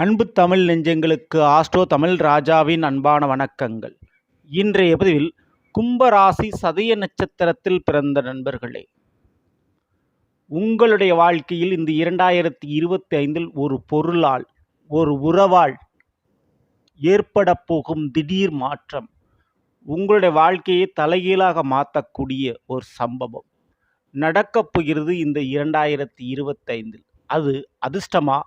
அன்பு தமிழ் நெஞ்சங்களுக்கு ஆஸ்ட்ரோ தமிழ் ராஜாவின் அன்பான வணக்கங்கள். இன்றைய பதிவில் கும்பராசி சதய நட்சத்திரத்தில் பிறந்த நண்பர்களே. உங்களுடைய வாழ்க்கையில் இந்த இரண்டாயிரத்தி இருபத்தி ஐந்தில் ஒரு பொருளால் ஒரு உறவால் ஏற்பட போகும் திடீர் மாற்றம் உங்களுடைய வாழ்க்கையை தலைகீழாக மாற்றக்கூடிய ஒரு சம்பவம். நடக்கப் போகிறது இந்த இரண்டாயிரத்தி இருபத்தைந்தில். அது அதிர்ஷ்டமா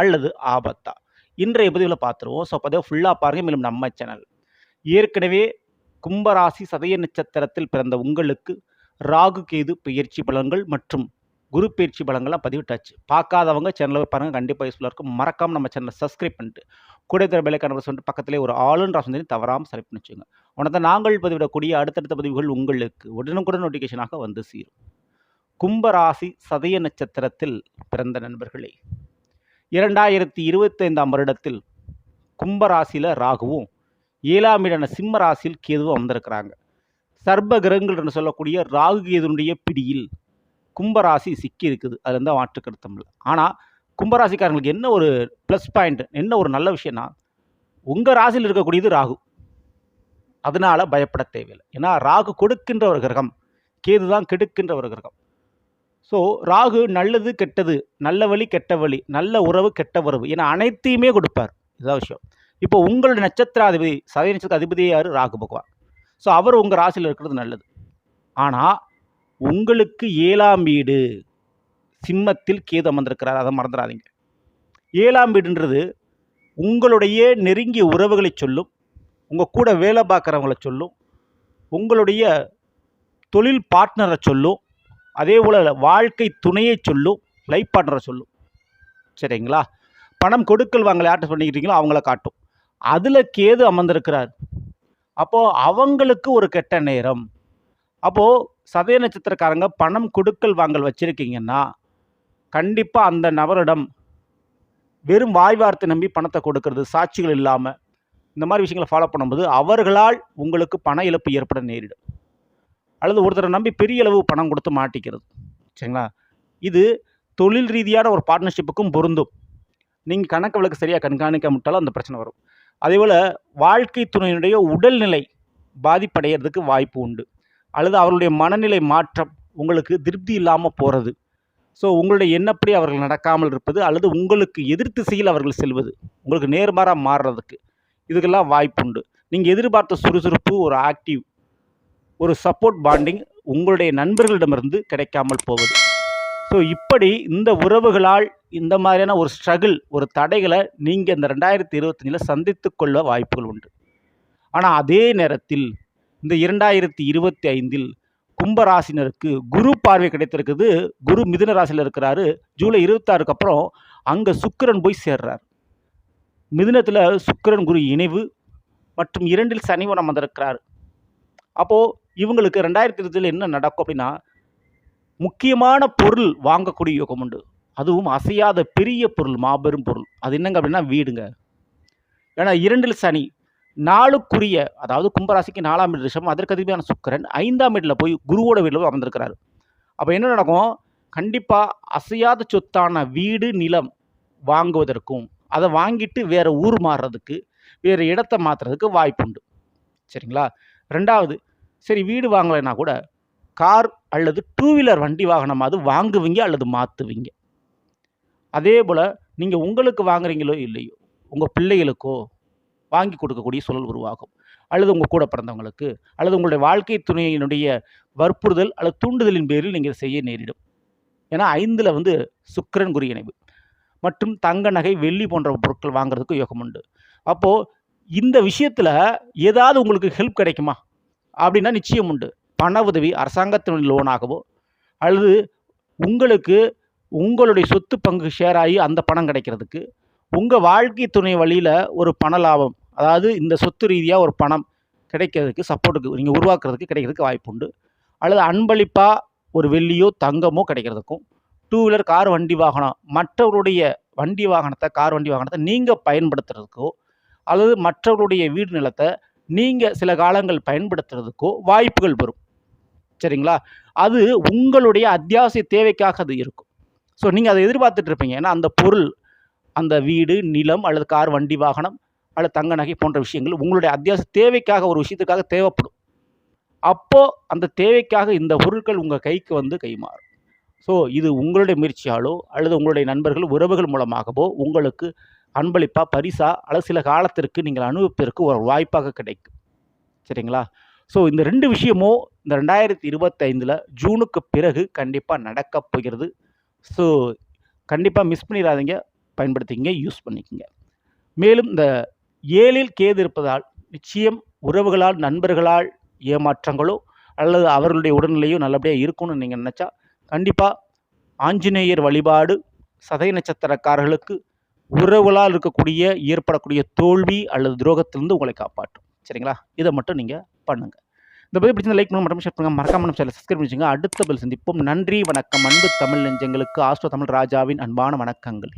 அல்லது ஆபத்தா? இன்றைய பதிவில் பார்த்துருவோம் ஸோ பதிவு ஃபுல்லாக பாருங்கள் மேலும் நம்ம சேனல் ஏற்கனவே கும்பராசி சதய நட்சத்திரத்தில் பிறந்த உங்களுக்கு ராகு கேது பயிற்சி பலன்கள் மற்றும் குரு பயிற்சி பலன்கள்லாம் பதிவிட்டாச்சு. பார்க்காதவங்க சேனலை பாருங்கள் கண்டிப்பாக யூஸ்ஃபுல்லாக இருக்கும். மறக்காமல் நம்ம சேனலை சப்ஸ்கிரைப் பண்ணிட்டு கூட தர பெலைக்கான சொல்லிட்டு பக்கத்திலே ஒரு ஆளுன்ற ஆப்ஷன் தவறாமல் செலக்ட் பண்ணி வச்சுங்க நாங்கள் பதிவிடக்கூடிய அடுத்தடுத்த பதிவுகள் உங்களுக்கு உடனுக்குடன் நோட்டிஃபிகேஷனாக வந்து சேரும். கும்பராசி சதய நட்சத்திரத்தில் பிறந்த நண்பர்களே இரண்டாயிரத்தி இருபத்தைந்தாம் வருடத்தில் கும்பராசியில் ராகுவும் ஏழாம் இடன சிம்ம ராசியில் கேதுவும் வந்திருக்கிறாங்க சர்ப கிரகங்கள் என்று சொல்லக்கூடிய ராகு கேதுனுடைய பிடியில் கும்பராசி சிக்கி இருக்குது அது இருந்தால் மாற்றுக்கருத்தம் இல்லை ஆனால் கும்பராசிக்காரங்களுக்கு என்ன ஒரு ப்ளஸ் பாயிண்ட் என்ன ஒரு நல்ல விஷயம்னா உங்கள் ராசியில் இருக்கக்கூடியது ராகு. அதனால் பயப்பட தேவையில்லை. ஏன்னா ராகு கொடுக்கின்ற ஒரு கிரகம் கேது தான் கெடுக்கின்ற ஒரு கிரகம். ஸோ ராகு நல்லது கெட்டது நல்ல வழி கெட்ட வழி நல்ல உறவு கெட்ட உறவு என அனைத்தையுமே கொடுப்பார். இதுதான் விஷயம். இப்போ உங்களுடைய நட்சத்திராதிபதி சதய நட்சத்திர அதிபதி யார்? ராகு பகவான். ஸோ அவர் உங்கள் ராசியில் இருக்கிறது நல்லது. ஆனால் உங்களுக்கு ஏழாம் வீடு சிம்மத்தில் கேது அமர்ந்திருக்கிறார். அதை மறந்துடாதீங்க. ஏழாம் வீடுன்றது உங்களுடைய நெருங்கிய உறவுகளை சொல்லும் உங்கள் கூட வேலை பார்க்குறவங்களை சொல்லும் உங்களுடைய தொழில் பார்ட்னரை சொல்லும் அதே போல் வாழ்க்கை துணையை சொல்லும் லைஃப் பார்ட்னரை சொல்லும். சரிங்களா? பணம் கொடுக்கல் வாங்கல யார்கிட்ட பண்ணிக்கிறீங்களோ அவங்கள காட்டும். அதில் கேது அமர்ந்திருக்கிறார். அப்போது அவங்களுக்கு ஒரு கெட்ட நேரம். அப்போது சதய நட்சத்திரக்காரங்க பணம் கொடுக்கல் வாங்கல் வச்சுருக்கீங்கன்னா கண்டிப்பாக அந்த நபரிடம் வெறும் வாய் வார்த்தை நம்பி பணத்தை கொடுக்கறது சாட்சிகள் இல்லாமல் இந்த மாதிரி விஷயங்களை ஃபாலோ பண்ணும்போது அவர்களால் உங்களுக்கு பண இழப்பு ஏற்பட நேரிடும். அல்லது ஒருத்தரை நம்பி பெரிய அளவு பணம் கொடுத்து மாட்டிக்கிறது. சரிங்களா? இது தொழில் ரீதியான ஒரு பார்ட்னர்ஷிப்புக்கும் பொருந்தும். நீங்கள் கணக்கு விளக்கு சரியாக கண்காணிக்காமட்டாலும் அந்த பிரச்சனை வரும். அதேபோல் வாழ்க்கை துணையினுடைய உடல்நிலை பாதிப்படைகிறதுக்கு வாய்ப்பு உண்டு. அல்லது அவர்களுடைய மனநிலை மாற்றம் உங்களுக்கு திருப்தி இல்லாமல் போகிறது ஸோ உங்களுடைய எண்ணப்படி அவர்கள் நடக்காமல் இருப்பது அல்லது உங்களுக்கு எதிர் திசையில் அவர்கள் செல்வது உங்களுக்கு நேர்மாறாக மாறுறதுக்கு. இதுக்கெல்லாம் வாய்ப்புண்டு நீங்கள் எதிர்பார்த்த சுறுசுறுப்பு ஒரு ஆக்டிவ் ஒரு சப்போர்ட் பாண்டிங் உங்களுடைய நண்பர்களிடமிருந்து கிடைக்காமல் போவது ஸோ இப்படி இந்த உறவுகளால் இந்த மாதிரியான ஒரு ஸ்ட்ரகிள் ஒரு தடைகளை நீங்கள் இந்த ரெண்டாயிரத்தி இருபத்தஞ்சில் சந்தித்து கொள்ள வாய்ப்புகள் உண்டு. ஆனால் அதே நேரத்தில் இந்த இரண்டாயிரத்தி இருபத்தி ஐந்தில் கும்பராசினருக்கு குரு பார்வை கிடைத்திருக்குது. குரு மிதுன ராசியில் இருக்கிறாரு. ஜூலை இருபத்தாறுக்கு அப்புறம் அங்கே சுக்கிரன் போய் சேர்றார். மிதுனத்தில் சுக்கிரன் குரு இணைவு மற்றும் இரண்டில் சனிவனம் வந்திருக்கிறார் அப்போது இவங்களுக்கு ரெண்டாயிரத்தி இருபதில் என்ன நடக்கும் அப்படின்னா முக்கியமான பொருள் வாங்கக்கூடிய யோகம் உண்டு. அதுவும் அசையாத பெரிய பொருள் மாபெரும் பொருள். அது என்னங்க அப்படின்னா வீடுங்க. ஏன்னா இரண்டில் சனி நாளுக்குரிய அதாவது கும்பராசிக்கு நாலாம் வீடு ரிஷம் அதற்கு அதிகமான சுக்கரன் ஐந்தாம் வீட்டில் போய் குருவோட வீட்டில் போய் அமர்ந்திருக்கிறாரு. அப்போ என்ன நடக்கும்? கண்டிப்பாக அசையாத சொத்தான வீடு நிலம் வாங்குவதற்கும் அதை வாங்கிட்டு வேறு ஊர் மாறுறதுக்கு வேறு இடத்த மாற்றுறதுக்கு வாய்ப்பு உண்டு சரிங்களா? ரெண்டாவது சரி வீடு வாங்கலைன்னா கூட கார் அல்லது டூ வீலர் வண்டி வாகனமாவது வாங்குவீங்க அல்லது மாற்றுவீங்க அதே போல் நீங்கள் உங்களுக்கு வாங்குறீங்களோ இல்லையோ உங்கள் பிள்ளைகளுக்கோ வாங்கி கொடுக்கக்கூடிய சூழல் உருவாகும். அல்லது உங்கள் கூட பிறந்தவங்களுக்கு அல்லது உங்களுடைய வாழ்க்கை துணையினுடைய வற்புறுதல் அல்லது தூண்டுதலின் பேரில் நீங்கள் செய்ய நேரிடும். ஏன்னா ஐந்தில் வந்து சுக்கரன் குறி இணைவு. மற்றும் தங்க நகை வெள்ளி போன்ற பொருட்கள் வாங்குறதுக்கு யோகம் உண்டு. அப்போது இந்த விஷயத்தில் ஏதாவது உங்களுக்கு ஹெல்ப் கிடைக்குமா? அப்படின்னா நிச்சயம் உண்டு. பண உதவி அரசாங்கத்தினுடைய லோனாகவோ அல்லது உங்களுக்கு உங்களுடைய சொத்து பங்கு ஷேர் ஆகி அந்த பணம் கிடைக்கிறதுக்கு உங்கள் வாழ்க்கை துணை வழியில் ஒரு பண லாபம் அதாவது இந்த சொத்து ரீதியாக ஒரு பணம் கிடைக்கிறதுக்கு சப்போர்ட்டுக்கு நீங்கள் உருவாக்குறதுக்கு கிடைக்கிறதுக்கு வாய்ப்பு உண்டு. அல்லது அன்பளிப்பாக ஒரு வெள்ளியோ தங்கமோ கிடைக்கிறதுக்கும் டூ வீலர் கார் வண்டி வாகனம் மற்றவருடைய வண்டி வாகனத்தை கார் வண்டி வாகனத்தை நீங்கள் பயன்படுத்துறதுக்கோ அல்லது மற்றவருடைய வீடு நிலத்தை நீங்கள் சில காலங்கள் பயன்படுத்துறதுக்கோ வாய்ப்புகள் வரும். சரிங்களா? அது உங்களுடைய அத்தியாவசிய தேவைக்காக அது இருக்கும். ஸோ நீங்கள் அதை எதிர்பார்த்துட்டு இருப்பீங்க. ஏன்னா அந்த பொருள் அந்த வீடு நிலம் அல்லது கார் வண்டி வாகனம் அல்லது தங்க நகை போன்ற விஷயங்கள் உங்களுடைய அத்தியாவசிய தேவைக்காக ஒரு விஷயத்துக்காக தேவைப்படும். அப்போது அந்த தேவைக்காக இந்த பொருட்கள் உங்கள் கைக்கு வந்து கைமாறும். ஸோ இது உங்களுடைய முயற்சியாலோ அல்லது உங்களுடைய நண்பர்கள் உறவுகள் மூலமாகவோ உங்களுக்கு அன்பளிப்பாக பரிசாக அல்லது சில காலத்திற்கு நீங்கள் அனுபவிப்பதற்கு ஒரு வாய்ப்பாக கிடைக்கும். சரிங்களா? ஸோ இந்த ரெண்டு விஷயமும் இந்த ரெண்டாயிரத்தி இருபத்தைந்தில் ஜூனுக்கு பிறகு கண்டிப்பாக நடக்கப் போகிறது. ஸோ கண்டிப்பாக மிஸ் பண்ணிடாதீங்க. பயன்படுத்திக்கிங்க யூஸ் பண்ணிக்கங்க. மேலும் இந்த ஏழில் கேது இருப்பதால் நிச்சயம் உறவுகளால் நண்பர்களால் ஏமாற்றங்களோ அல்லது அவர்களுடைய உடல்நிலையோ நல்லபடியாக இருக்கும்னு நீங்கள் நினச்சா கண்டிப்பாக ஆஞ்சநேயர் வழிபாடு சதய நட்சத்திரக்காரர்களுக்கு உறவுகளால் இருக்கக்கூடிய ஏற்படக்கூடிய தோல்வி அல்லது துரோகத்திலிருந்து உங்களை காப்பாற்றும். சரிங்களா? இதை மட்டும் நீங்கள் பண்ணுங்கள் இந்த பதிவு பிடிச்சிருந்த லைக் பண்ண மட்டும் ஷேர் பண்ணுங்க மறக்காம நம்ம சேனல் சப்ஸ்கிரைப் பண்ணிச்சுங்க அடுத்த பதில் சந்திப்போம். நன்றி வணக்கம். அன்பு தமிழ் நெஞ்சங்களுக்கு ஆஸ்ட்ரோ தமிழ் ராஜாவின் அன்பான வணக்கங்கள்.